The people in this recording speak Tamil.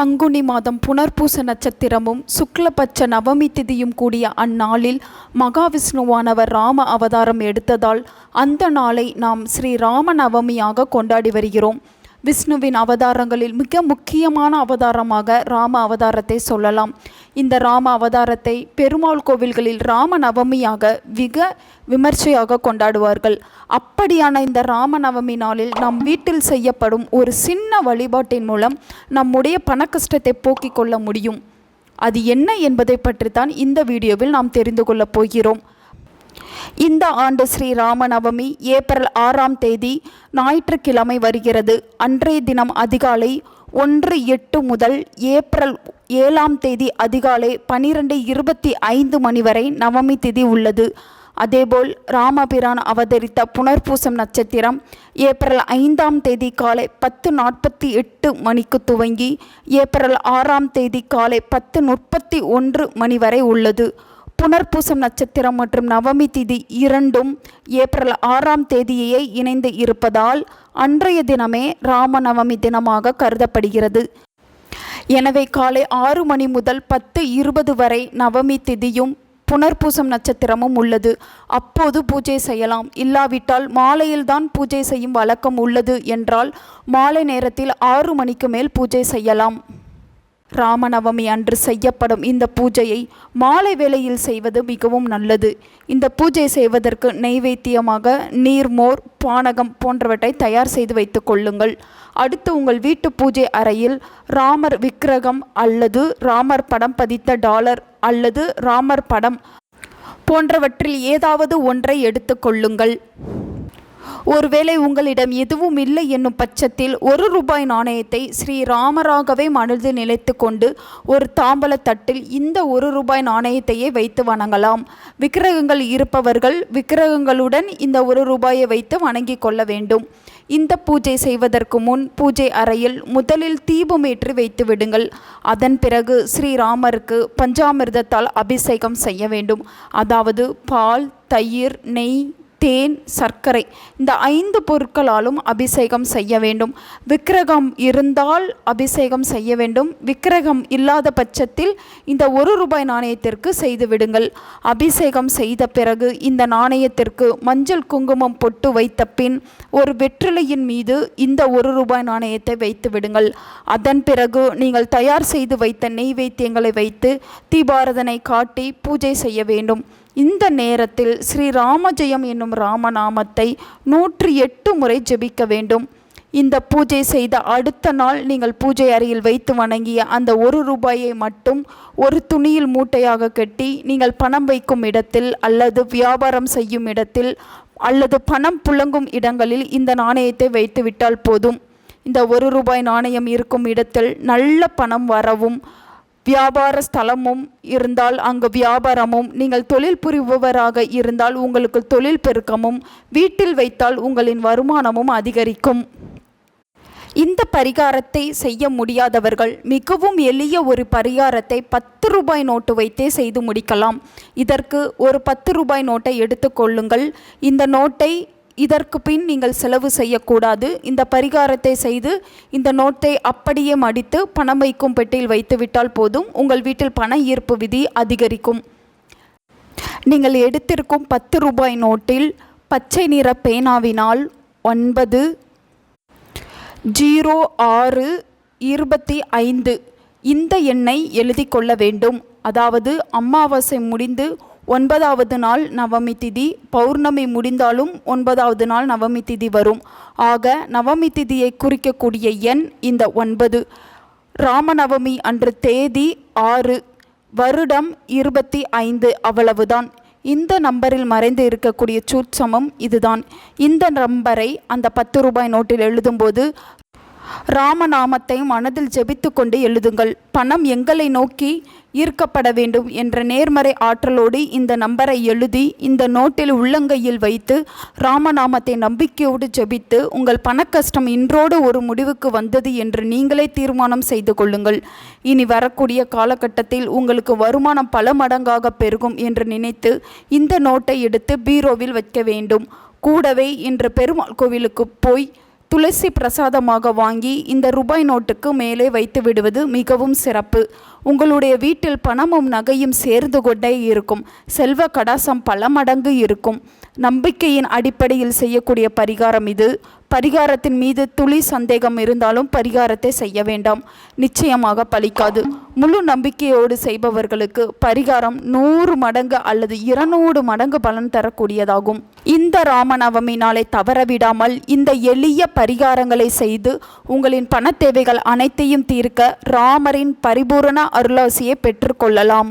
பங்குனி மாதம் புனர்பூச நட்சத்திரமும் சுக்லபட்ச நவமி திதியும் கூடிய அந்நாளில் மகாவிஷ்ணுவானவர் ராம அவதாரம் எடுத்ததால் அந்த நாளை நாம் ஸ்ரீ ராம நவமியாக கொண்டாடி வருகிறோம். விஷ்ணுவின் அவதாரங்களில் மிக முக்கியமான அவதாரமாக ராம அவதாரத்தை சொல்லலாம். இந்த ராம அவதாரத்தை பெருமாள் கோவில்களில் ராம நவமியாக மிக விமர்சையாக கொண்டாடுவார்கள். அப்படியான இந்த ராம நவமி நாளில் நம் வீட்டில் செய்யப்படும் ஒரு சின்ன வழிபாட்டின் மூலம் நம்முடைய பணக்கஷ்டத்தை போக்கிக் கொள்ள முடியும். அது என்ன என்பதை பற்றித்தான் இந்த வீடியோவில் நாம் தெரிந்து கொள்ளப் போகிறோம். இந்த ஆண்டு ஸ்ரீ ராமநவமி ஏப்ரல் ஆறாம் தேதி ஞாயிற்றுக்கிழமை வருகிறது. அன்றைய தினம் அதிகாலை ஒன்று எட்டு முதல் ஏப்ரல் ஏழாம் தேதி அதிகாலை பனிரெண்டு இருபத்தி ஐந்து மணி வரை நவமி திதி உள்ளது. அதேபோல் ராமபிரான் அவதரித்த புனர்பூசம் நட்சத்திரம் ஏப்ரல் ஐந்தாம் தேதி காலை பத்து நாற்பத்தி எட்டு மணிக்கு துவங்கி ஏப்ரல் ஆறாம் தேதி காலை பத்து முப்பத்தி ஒன்று மணி வரை உள்ளது. புனர்பூசம் நட்சத்திரம் மற்றும் நவமி திதி இரண்டும் ஏப்ரல் ஆறாம் தேதியே இணைந்து இருப்பதால் அன்றைய தினமே ராமநவமி தினமாக கருதப்படுகிறது. எனவே காலை ஆறு மணி முதல் பத்து இருபது வரை நவமி திதியும் புனர்பூசம் நட்சத்திரமும் உள்ளது. அப்போது பூஜை செய்யலாம். இல்லாவிட்டால் மாலையில்தான் பூஜை செய்யும் வழக்கம் உள்ளது என்றால் மாலை நேரத்தில் ஆறு மணிக்கு மேல் பூஜை செய்யலாம். ராமநவமி அன்று செய்யப்படும் இந்த பூஜையை மாலை வேளையில் செய்வது மிகவும் நல்லது. இந்த பூஜை செய்வதற்கு நெய்வேத்தியமாக நீர்மோர் பானகம் போன்றவற்றை தயார் செய்து வைத்து கொள்ளுங்கள். அடுத்து உங்கள் வீட்டு பூஜை அறையில் ராமர் விக்கிரகம் அல்லது ராமர் படம் பதித்த டாலர் அல்லது ராமர் படம் போன்றவற்றில் ஏதாவது ஒன்றை எடுத்துக்கொள்ளுங்கள் ஒருவேளை உங்களிடம் எதுவும் இல்லை என்னும் பட்சத்தில் ஒரு ரூபாய் நாணயத்தை ஸ்ரீ ராமராகவே மனதில் நிலைத்து கொண்டு ஒரு தாம்பல தட்டில் இந்த ஒரு ரூபாய் நாணயத்தையே வைத்து வணங்கலாம். விக்கிரகங்கள் இருப்பவர்கள் விக்கிரகங்களுடன் இந்த ஒரு ரூபாயை வைத்து வணங்கி கொள்ள வேண்டும். இந்த பூஜை செய்வதற்கு முன் பூஜை அறையில் முதலில் தீபமேற்றி வைத்து விடுங்கள். அதன் பிறகு ஸ்ரீராமருக்கு பஞ்சாமிர்தத்தால் அபிஷேகம் செய்ய வேண்டும். அதாவது பால் தயிர் நெய் தேன் சர்க்கரை இந்த ஐந்து பொருட்களாலும் அபிஷேகம் செய்ய வேண்டும். விக்கிரகம் இருந்தால் அபிஷேகம் செய்ய வேண்டும். விக்கிரகம் இல்லாத பட்சத்தில் இந்த ஒரு ரூபாய் நாணயத்திற்கு செய்து விடுங்கள். அபிஷேகம் செய்த பிறகு இந்த நாணயத்திற்கு மஞ்சள் குங்குமம் பொட்டு வைத்த பின் ஒரு வெற்றிலையின் மீது இந்த ஒரு ரூபாய் நாணயத்தை வைத்து விடுங்கள். அதன் பிறகு நீங்கள் தயார் செய்து வைத்த நெய்வேத்தியங்களை வைத்து தீபாரதனை காட்டி பூஜை செய்ய வேண்டும். இந்த நேரத்தில் ஸ்ரீ ராமஜெயம் என்னும் ராமநாமத்தை நூற்றி எட்டு முறை ஜெபிக்க வேண்டும். இந்த பூஜை செய்த அடுத்த நாள் நீங்கள் பூஜை அறையில் வைத்து வணங்கிய அந்த ஒரு ரூபாயை மட்டும் ஒரு துணியில் மூட்டையாக கட்டி நீங்கள் பணம் வைக்கும் இடத்தில் அல்லது வியாபாரம் செய்யும் இடத்தில் அல்லது பணம் புழங்கும் இடங்களில் இந்த நாணயத்தை வைத்து விட்டால் போதும். இந்த ஒரு ரூபாய் நாணயம் இருக்கும் இடத்தில் நல்ல பணம் வரவும் வியாபார ஸ்தலமும் இருந்தால் அங்கு வியாபாரமும் நீங்கள் தொழில் புரிபவராக இருந்தால் உங்களுக்கு தொழில் பெருக்கமும் வீட்டில் வைத்தால் உங்களின் வருமானமும் அதிகரிக்கும். இந்த பரிகாரத்தை செய்ய முடியாதவர்கள் மிகவும் எளிய ஒரு பரிகாரத்தை பத்து ரூபாய் நோட்டு வைத்தே செய்து முடிக்கலாம். இதற்கு ஒரு பத்து ரூபாய் நோட்டை எடுத்துக்கொள்ளுங்கள் இந்த நோட்டை இதற்கு பின் நீங்கள் செலவு செய்யக்கூடாது. இந்த பரிகாரத்தை செய்து இந்த நோட்டை அப்படியே மடித்து பணம் வைக்கும் பெட்டியில் வைத்துவிட்டால் போதும். உங்கள் வீட்டில் பண ஈர்ப்பு விதி அதிகரிக்கும். நீங்கள் எடுத்திருக்கும் பத்து ரூபாய் நோட்டில் பச்சை நிற பேனாவினால் ஒன்பது ஜீரோ ஆறு இருபத்தி ஐந்து. இந்த எண்ணை எழுதி கொள்ள வேண்டும். அதாவது அமாவாசை முடிந்து ஒன்பதாவது நாள் நவமி திதி பௌர்ணமி முடிந்தாலும் ஒன்பதாவது நாள் நவமி திதி வரும். ஆக நவமி திதியை குறிக்கக்கூடிய எண் இந்த ஒன்பது. ராமநவமி அன்று தேதி ஆறு வருடம் இருபத்தி ஐந்து அவ்வளவுதான். இந்த நம்பரில் மறைந்து இருக்கக்கூடிய சூட்சமம் இதுதான். இந்த நம்பரை அந்த பத்து ரூபாய் நோட்டில் எழுதும்போது ராமநாமத்தை மனதில் ஜெபித்து கொண்டு எழுதுங்கள். பணம் எங்களை நோக்கி ஈர்க்கப்பட வேண்டும் என்ற நேர்மறை ஆற்றலோடு இந்த நம்பரை எழுதி இந்த நோட்டில் உள்ளங்கையில் வைத்து ராமநாமத்தை நம்பிக்கையோடு ஜெபித்து உங்கள் பணக்கஷ்டம் இன்றோடு ஒரு முடிவுக்கு வந்தது என்று நீங்களே தீர்மானம் செய்து கொள்ளுங்கள். இனி வரக்கூடிய காலகட்டத்தில் உங்களுக்கு வருமானம் பல மடங்காக பெருகும் என்று நினைத்து இந்த நோட்டை எடுத்து பீரோவில் வைக்க வேண்டும். கூடவே இன்று பெருமாள் கோவிலுக்கு போய் துளசி பிரசாதமாக வாங்கி இந்த ரூபாய் நோட்டுக்கு மேலே வைத்து விடுவது மிகவும் சிறப்பு. உங்களுடைய வீட்டில் பணமும் நகையும் சேர்ந்து கொண்டே இருக்கும். செல்வ கடாசம் பல மடங்கு இருக்கும். நம்பிக்கையின் அடிப்படையில் செய்யக்கூடிய பரிகாரம் இது. பரிகாரத்தின் மீது துளி சந்தேகம் இருந்தாலும் பரிகாரத்தை செய்ய வேண்டாம். நிச்சயமாக பலிக்காது முழு நம்பிக்கையோடு செய்பவர்களுக்கு பரிகாரம் நூறு மடங்கு அல்லது இருநூறு மடங்கு பலன் தரக்கூடியதாகும். இந்த ராமநவமி நாளை தவறவிடாமல் இந்த எளிய பரிகாரங்களை செய்து உங்களின் பண தேவைகள் அனைத்தையும் தீர்க்க ராமரின் பரிபூரண அருளாசியை பெற்றுக்கொள்ளலாம்.